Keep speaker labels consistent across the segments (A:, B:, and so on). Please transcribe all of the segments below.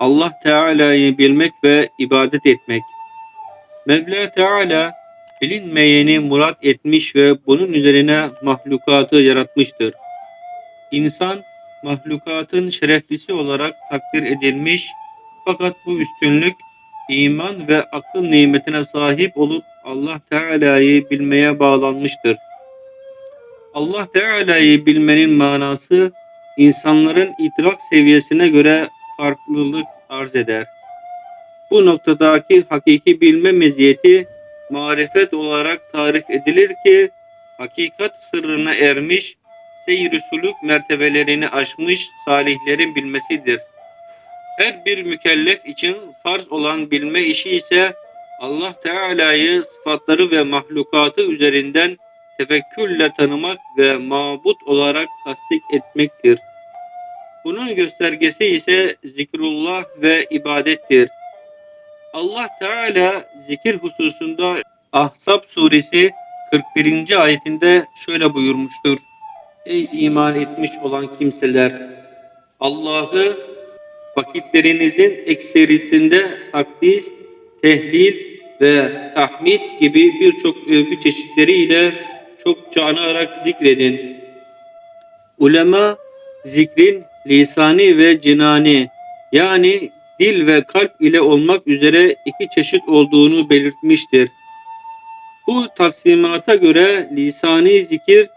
A: Allah Teala'yı bilmek ve ibadet etmek. Mevla Teala bilinmeyeni murat etmiş ve bunun üzerine mahlukatı yaratmıştır. İnsan mahlukatın şereflisi olarak takdir edilmiş fakat bu üstünlük iman ve akıl nimetine sahip olup Allah Teala'yı bilmeye bağlanmıştır. Allah Teala'yı bilmenin manası insanların idrak seviyesine göre farklılık arz eder. Bu noktadaki hakiki bilme meziyeti marifet olarak tarif edilir ki hakikat sırrına ermiş, seyr-i suluk mertebelerini aşmış salihlerin bilmesidir. Her bir mükellef için farz olan bilme işi ise Allah Teala'yı sıfatları ve mahlukatı üzerinden tefekkürle tanımak ve mabut olarak tasdik etmektir. Bunun göstergesi ise zikrullah ve ibadettir. Allah Teala zikir hususunda Ahzab suresi 41. ayetinde şöyle buyurmuştur. Ey iman etmiş olan kimseler! Allah'ı vakitlerinizin ekserisinde takdis, tehlil ve tahmid gibi birçok övgü çeşitleriyle çokça anarak zikredin. Ulema zikrin lisani ve cinani yani dil ve kalp ile olmak üzere iki çeşit olduğunu belirtmiştir. Bu taksimata göre lisani zikir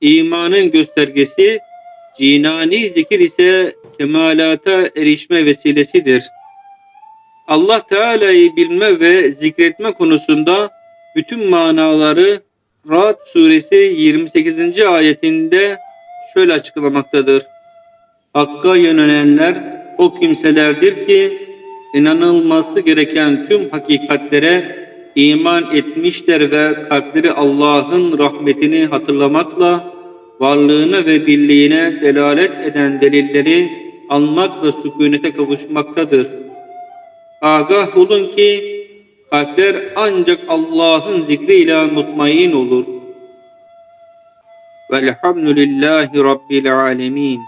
A: imanın göstergesi, cinani zikir ise kemalata erişme vesilesidir. Allah Teala'yı bilme ve zikretme konusunda bütün manaları Ra'd suresi 28. ayetinde şöyle açıklamaktadır. Hakka yönelenler o kimselerdir ki inanılması gereken tüm hakikatlere iman etmişler ve kalpleri Allah'ın rahmetini hatırlamakla varlığına ve birliğine delalet eden delilleri almak ve sükunete kavuşmaktadır. Agah olun ki kalpler ancak Allah'ın zikriyle mutmain olur. Velhamdülillahi Rabbil alemin.